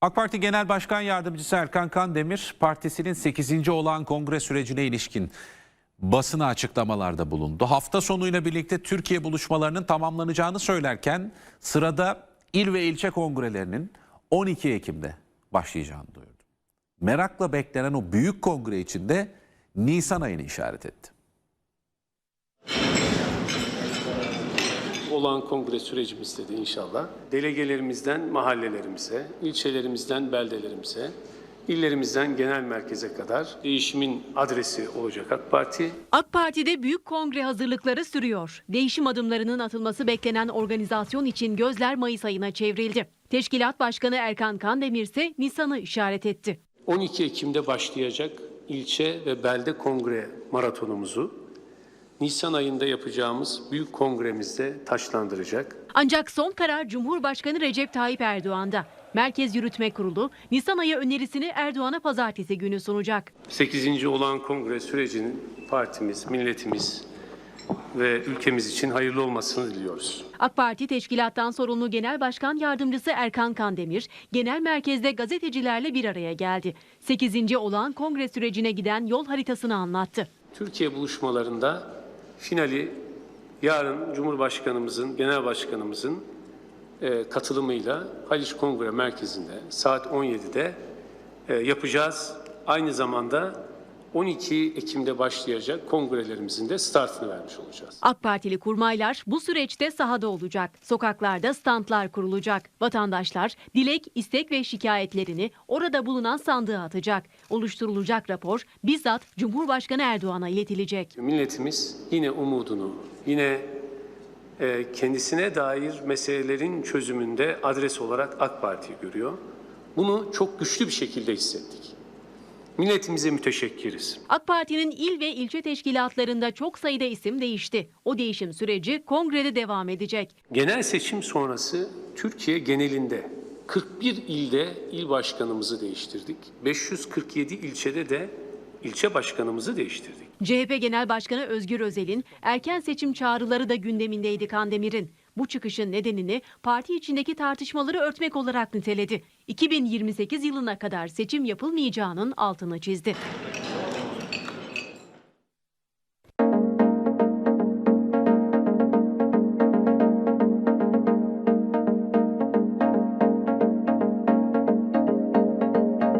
AK Parti Genel Başkan Yardımcısı Erkan Kandemir, partisinin 8. olağan kongre sürecine ilişkin basına açıklamalarda bulundu. Hafta sonuyla birlikte Türkiye buluşmalarının tamamlanacağını söylerken sırada il ve ilçe kongrelerinin 12 Ekim'de başlayacağını duyurdu. Merakla beklenen o büyük kongre için de Nisan ayını işaret etti. Olan kongre sürecimizde de inşallah delegelerimizden mahallelerimize, ilçelerimizden beldelerimize, illerimizden genel merkeze kadar değişimin adresi olacak AK Parti. AK Parti'de büyük kongre hazırlıkları sürüyor. Değişim adımlarının atılması beklenen organizasyon için gözler Mayıs ayına çevrildi. Teşkilat Başkanı Erkan Kandemir ise Nisan'ı işaret etti. 12 Ekim'de başlayacak ilçe ve belde kongre maratonumuzu Nisan ayında yapacağımız büyük kongremizde taşlandıracak. Ancak son karar Cumhurbaşkanı Recep Tayyip Erdoğan'da. Merkez Yürütme Kurulu Nisan ayı önerisini Erdoğan'a pazartesi günü sunacak. 8. olan kongre sürecinin partimiz, milletimiz ve ülkemiz için hayırlı olmasını diliyoruz. AK Parti teşkilattan sorumlu Genel Başkan Yardımcısı Erkan Kandemir, genel merkezde gazetecilerle bir araya geldi. 8. olağan kongre sürecine giden yol haritasını anlattı. Türkiye buluşmalarında finali yarın Cumhurbaşkanımızın, Genel Başkanımızın e, katılımıyla Haliç Kongre Merkezi'nde saat 17'de e, yapacağız. Aynı zamanda 12 Ekim'de başlayacak kongrelerimizin de startını vermiş olacağız. AK Partili kurmaylar bu süreçte sahada olacak. Sokaklarda standlar kurulacak. Vatandaşlar dilek, istek ve şikayetlerini orada bulunan sandığa atacak. Oluşturulacak rapor bizzat Cumhurbaşkanı Erdoğan'a iletilecek. Milletimiz yine umudunu, yine e, kendisine dair meselelerin çözümünde adres olarak AK Parti'yi görüyor. Bunu çok güçlü bir şekilde hissettik. Milletimize müteşekkiriz. AK Parti'nin il ve ilçe teşkilatlarında çok sayıda isim değişti. O değişim süreci kongrede devam edecek. Genel seçim sonrası Türkiye genelinde 41 ilde il başkanımızı değiştirdik. 547 ilçede de ilçe başkanımızı değiştirdik. CHP Genel Başkanı Özgür Özel'in erken seçim çağrıları da gündemindeydi Kandemir'in. Bu çıkışın nedenini parti içindeki tartışmaları örtmek olarak niteledi. 2028 yılına kadar seçim yapılmayacağının altını çizdi.